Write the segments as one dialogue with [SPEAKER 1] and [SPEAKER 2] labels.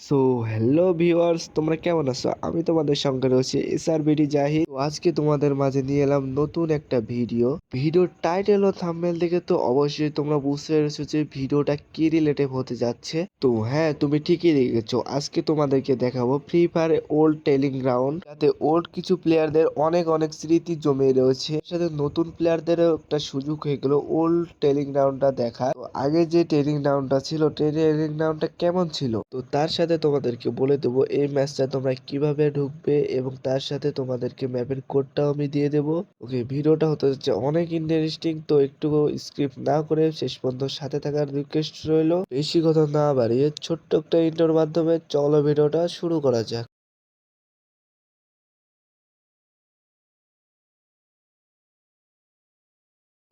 [SPEAKER 1] So hello viewers তোমরা কেমন আছো? আমি তোমাদের সঙ্গে রয়েছি বিডি জাহিদ আজকে তোমাদের মাঝে নিয়ে এলাম নতুন একটা ভিডিও। ভিডিওর টাইটেল ও থাম্বনেল দেখে তো অবশ্যই তোমরা বুঝতে পেরেছ যে ভিডিওটা কি রিলেটিভ হতে যাচ্ছে। তো হ্যাঁ তুমি ঠিকই দেখেছ। আজকে তোমাদেরকে দেখাবো free fire old training ground যাতে ওল্ড কিছু প্লেয়ারদের অনেক অনেক স্মৃতি জমে রয়েছে। সাথে নতুন প্লেয়ারদেরও একটা সুযোগ হয়ে গেল ওল্ড টেলিং গ্রাউন্ডটা দেখা। আগে যে টেলিং গ্রাউন্ডটা ছিল টেলিং গ্রাউন্ডটা কেমন ছিল? তো তার সাথে তোমাদেরকে বলে দেবো, এই ম্যাচটা তোমরা কীভাবে ঢুকবে এবং তার সাথে তোমাদেরকে ম্যাপের কোডটাও আমি দিয়ে দেবো। ওকে, ভিডিওটা হতে যাচ্ছে অনেক ইন্টারেস্টিং তো একটু স্ক্রিপ্ট না করে শেষ পর্যন্ত সাথে থাকার রিকোয়েস্ট রইল। বেশি কথা না বাড়িয়ে ছোট্ট একটা ইন্টার মাধ্যমে চলো ভিডিওটা শুরু করা যাক।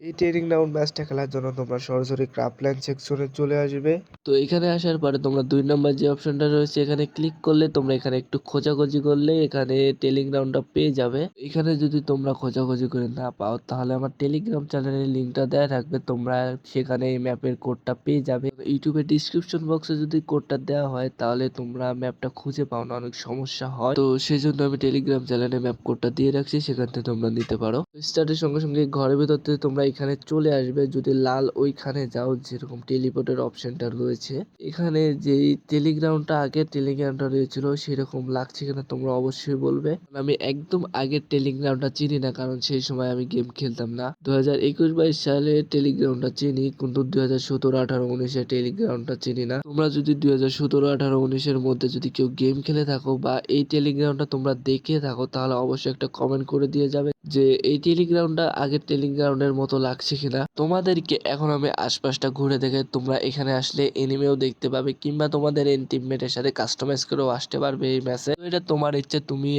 [SPEAKER 1] এই ট্রেনিং রাউন্ড ম্যাচটা খেলার জন্য তোমরা সরাসরি ক্রাফল্যান্ড সেকশনে চলে আসবে। তো এখানে আসার পরে তোমরা দুই নম্বর যে অপশনটা রয়েছে, এখানে ক্লিক করলে তোমরা এখানে একটু খোঁজাখুঁজি করলে এখানে টেলিগ্রামটা পেয়ে যাবে। এখানে যদি তোমরা খোঁজাখুঁজি করে না পাও, তাহলে আমার টেলিগ্রাম চ্যানেলের লিঙ্কটা দেওয়া থাকবে, তোমরা সেখানে এই ম্যাপের কোডটা পেয়ে যাবে। ইউটিউবের ডিসক্রিপশন বক্সে যদি কোডটা দেওয়া হয়, তাহলে তোমরা ম্যাপটা খুঁজে পাও না, অনেক সমস্যা হয়। তো সেই জন্য আমি টেলিগ্রাম চ্যানেলে ম্যাপ কোডটা দিয়ে রাখছি, সেখান থেকে তোমরা নিতে পারো। স্টার্টের সঙ্গে সঙ্গে ঘরের ভিতর থেকে তোমরা এখানে চলে আসবে। যদি লাল ওইখানে যাও, যেরকম টেলিপোর্টের অপশনটা রয়েছে। এখানে যে টেলিগ্রামটা আগে টেলিগ্রামটা রয়েছিল, সেরকম লাগছে কিনা তোমরা অবশ্যই বলবে। আমি একদম আগের টেলিগ্রামটা চিনি না, কারণ সেই সময় আমি গেম খেলতাম না। দু হাজার একুশ বাইশ সালে টেলিগ্রামটা চিনি, কিন্তু দুই হাজার সতেরো আঠারো উনিশে টেলিগ্রামটা চিনি না। তোমরা যদি দুই হাজার সতেরো আঠারো উনিশের মধ্যে যদি কেউ গেম খেলে থাকো বা এই টেলিগ্রামটা তোমরা দেখে থাকো, তাহলে অবশ্যই একটা কমেন্ট করে দিয়ে যাবে যে, এই টেলিগ্রামটা আগের টেলিগ্রাউন্ডের মতো লাগছে কিনা তোমাদেরকে এখন আমি আশপাশটা ঘুরে দেখে তোমরা এখানে আসলে এনিমেও দেখতে পাবে কিংবা তোমাদের টিমমেটের সাথে কাস্টমাইজ করেও আসতে পারবে এই ম্যাচে এটা তোমার ইচ্ছে, তুমি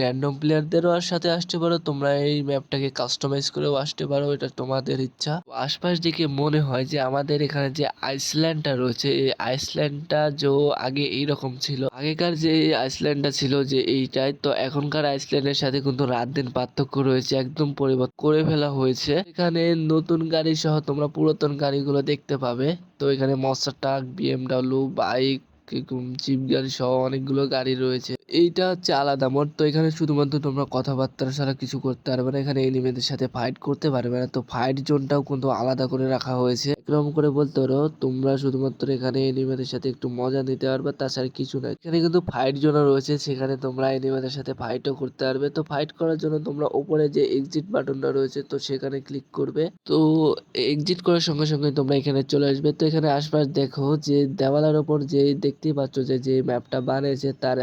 [SPEAKER 1] র্যান্ডম প্লেয়ারদেরও সাথে আসতে পারো, তোমরা এই ম্যাপটাকে কাস্টমাইজ করেও আসতে পারো, এটা তোমাদের ইচ্ছা। আশপাশ দেখে মনে হয় যে আমাদের এখানে যে আইসল্যান্ডটা রয়েছে, এই আইসল্যান্ডটা যে আগে এইরকম ছিল। আগেকার যে আইসল্যান্ডটা ছিল যে এইটাই, তো এখনকার আইসল্যান্ডের সাথে কিন্তু রাত দিন পার্থক্য রয়েছে, একদম পরিবর্তন করে ফেলা হয়েছে। এখানে নতুন গাড়ি সহ তোমরা পুরাতন গাড়িগুলো দেখতে পাবে। তো এখানে monster truck BMW bike jeep গাড়ি সহ অনেকগুলো গাড়ি রয়েছে। এইটা হচ্ছে আলাদা মোড তো এখানে শুধুমাত্র তোমরা কথাবার্তা ছাড়া কিছু করতে পারবে না। এখানে এনিমেদের সাথে ফাইট করতে পারবে না। তো ফাইট জোনটাও কিন্তু আলাদা করে রাখা হয়েছে। এরকম করে বলতে পারো, তোমরা শুধুমাত্র এখানে এনিমেদের সাথে একটু মজা নিতে পারবে, তাছাড়া কিছু নয় এখানে কিন্তু ফাইট জোনও রয়েছে, সেখানে তোমরা এনিমেদের সাথে ফাইটও করতে পারবে। তো ফাইট করার জন্য তোমরা উপরে যে এক্সিট বাটনটা রয়েছে, তো সেখানে ক্লিক করবে। তো এক্সিট করার সঙ্গে সঙ্গে তোমরা এখানে চলে আসবে। তো এখানে আশপাশ দেখো যে দেওয়ালের ওপর যে দেখতেই পাচ্ছ যে যে ম্যাপটা বানিয়েছে, তার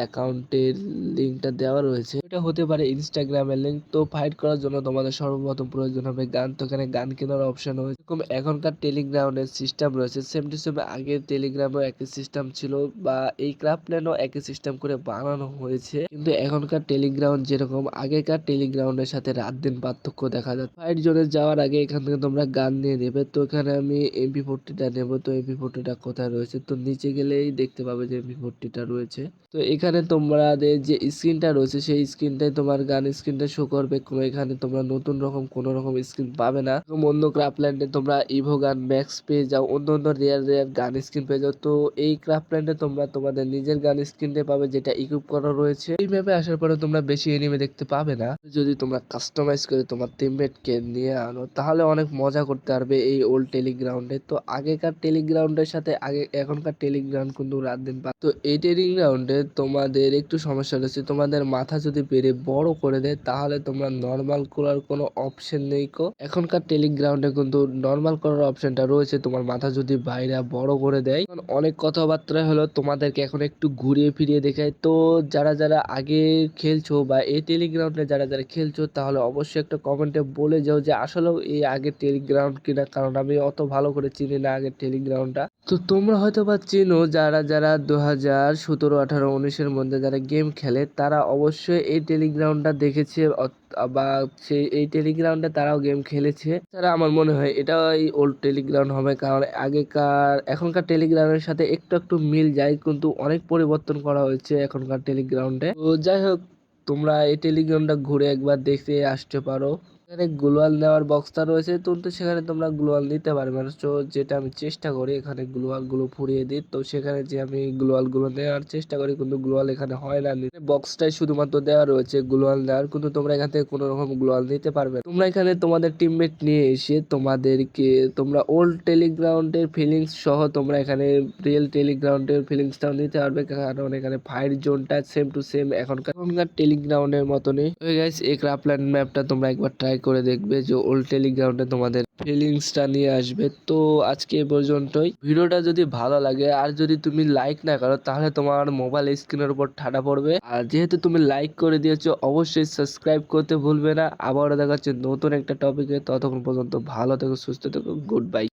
[SPEAKER 1] অ্যাকাউন্টের লিঙ্কটা দেওয়া রয়েছে। এটা হতে পারে ইনস্টাগ্রামের লিঙ্ক তো ফাইট করার জন্য তোমাদের সর্বপ্রথম প্রয়োজন হবে গান। তো এখানে গান কেনার অপশন রয়েছে। এরকম এখনকার টেলিগ্রামের সিস্টেম রয়েছে। সেম টু সেম আগের টেলিগ্রামেও একই সিস্টেম ছিল বা এই ক্রাফল্যান্ডও একই সিস্টেম করে বানানো হয়েছে। কিন্তু এখনকার টেলিগ্রাউন্ড যেরকম, আগেকার টেলিগ্রাউন্ডের সাথে রাত দিন পার্থক্য দেখা যায় ফাইট জোনে যাওয়ার আগে এখান থেকে তোমরা গান নিয়ে নেবে। তো এখানে আমি এমপি ফোরটিটা নেব। তো এমপি ফোরটিটা কোথায় রয়েছে? তো নিচে গেলেই দেখতে পাবে যে এমপি ফোরটিটা রয়েছে। তো এখানে তোমাদের যে স্ক্রিনটা রয়েছে, সেই স্ক্রিনটাই তোমার গান স্ক্রিনটা শো করবে। কোনো এখানে তোমরা নতুন রকম, কোনো রকম স্ক্রিন পাবে না। অন্য ক্রাফল্যান্ডে তোমরা ইভো গান ম্যাক্স পেয়ে যাও। অন্য অন্য রেয়ার রেয়ার গান স্ক্রিন পেয়ে যাও। তো এই ক্রাফল্যান্ডে তোমরা তোমাদের নিজের গান স্ক্রিনটা পাবে, যেটা ইকুইপ করা রয়েছে। এই ম্যাপে আসার পরে তোমরা বেশি এনিমে দেখতে পাবে না। যদি তোমরা কাস্টমাইজ করে তোমার টিমমেটকে নিয়ে আনো, তাহলে অনেক মজা করতে পারবে এই ওল্ড টেলিগ্রাউন্ডে তো আগেকার টেলিগ্রাউন্ডের সাথে আগে, এখনকার টেলিগ্রাউন্ড কিন্তু রাত দিন তো এই টেলিগ্রাউন্ডে তোমাদের একটু সমস্যা রয়েছে। তোমাদের মাথা যদি বেড়ে বড় করে দেয়, তাহলে তোমরা নর্মাল করার কোনো অপশন নেই কো। এখনকার টেলিগ্রাউন্ডে কিন্তু নর্মাল করার অপশনটা রয়েছে। তোমার মাথা যদি বাইরে বড় করে দেয় অনেক কথাবার্তা হলো তোমাদেরকে এখন একটু ঘুরিয়ে ফিরিয়ে দেখায়। তো যারা যারা আগে খেলছো বা এই টেলিগ্রাউন্ডে যারা যারা খেলছো, তাহলে অবশ্যই একটা কমেন্টে বলে যাও যে আসলেও এই আগে টেলিগ্রাউন্ড কিনা, কারণ আমি অত ভালো করে চিনি না আগে টেলিগ্রাউন্ডটা তো তোমরা হয়তো বা চিনো, যারা যারা দু হাজার সতেরো, আঠারো, উনিশের মধ্যে যারা গেম খেলে, তারা অবশ্যই এই টেলিগ্রাউন্ডটা দেখেছে বা সেই এই টেলিগ্রাউন্ডে তারাও গেম খেলেছে। তারা আমার মনে হয় এটা এই ওল্ড টেলিগ্রাউন্ড হবে, কারণ আগেকার, এখনকার টেলিগ্রাউন্ডের সাথে একটু একটু মিল যায়, কিন্তু অনেক পরিবর্তন করা হয়েছে এখনকার টেলিগ্রাউন্ডে। তো যাই হোক, তোমরা এই টেলিগ্রামটা ঘুরে একবার দেখে আসতে পারো। এখানে গ্লোয়াল নেওয়ার বক্সটা রয়েছে। কিন্তু সেখানে তোমরা গ্লোয়াল নিতে পারবে না। তো যেটা আমি চেষ্টা করি এখানে গ্লোয়ালগুলো ফুরিয়ে দিই। তো সেখানে যে আমি গ্লোয়ালগুলো নেওয়ার চেষ্টা করি, কিন্তু গ্লোয়াল এখানে হয় না। বক্সটাই শুধুমাত্র দেওয়া রয়েছে গ্লোয়াল নেওয়ার। কিন্তু তোমরা এখান থেকে কোনো রকম গ্লোয়াল নিতে পারবে। তোমরা এখানে তোমাদের টিমমেট নিয়ে এসে তোমাদেরকে তোমরা ওল্ড টেলিগ্রাউন্ডের ফিলিংস সহ তোমরা এখানে রিয়েল টেলিগ্রাউন্ডের ফিলিংসটাও নিতে পারবে। কারণ এখানে ফায়ার জোনটা সেম টু সেম এখনকার এখনকার টেলিগ্রাউন্ডের মতনই গাইস এই ক্রাফল্যান্ড ম্যাপটা তোমরা একবার ট্রাই করে দেখবে যে ওল্ড টেলিগ্রাউন্ডে তোমাদের ফিলিংসটা নিয়ে আসবে। তো আজকে এ পর্যন্তই। ভিডিওটা যদি ভালো লাগে, আর যদি তুমি লাইক না করো, তাহলে তোমার মোবাইল স্ক্রিনের উপর ঠাডা পড়বে। আর যেহেতু তুমি লাইক করে দিয়েছ, অবশ্যই সাবস্ক্রাইব করতে ভুলবে না। আবারও দেখাচ্ছে নতুন একটা টপিকে ততক্ষণ পর্যন্ত ভালো থেকো, সুস্থ থেকো গুড বাই